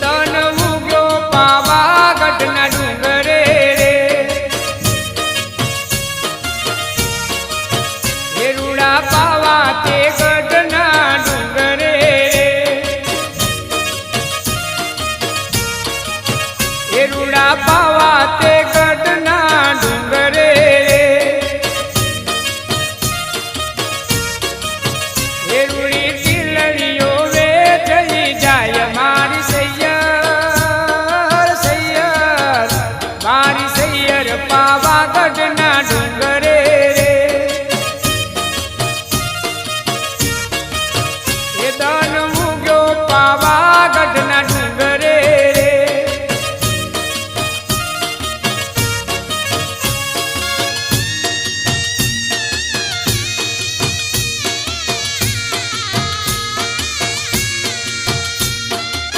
તન ઉગ્યો પાવાગઢના ડુંગરે રે. હેરુડા પાવા તે ગઢના ડુંગરે રે. હેરુડા પાવા जगत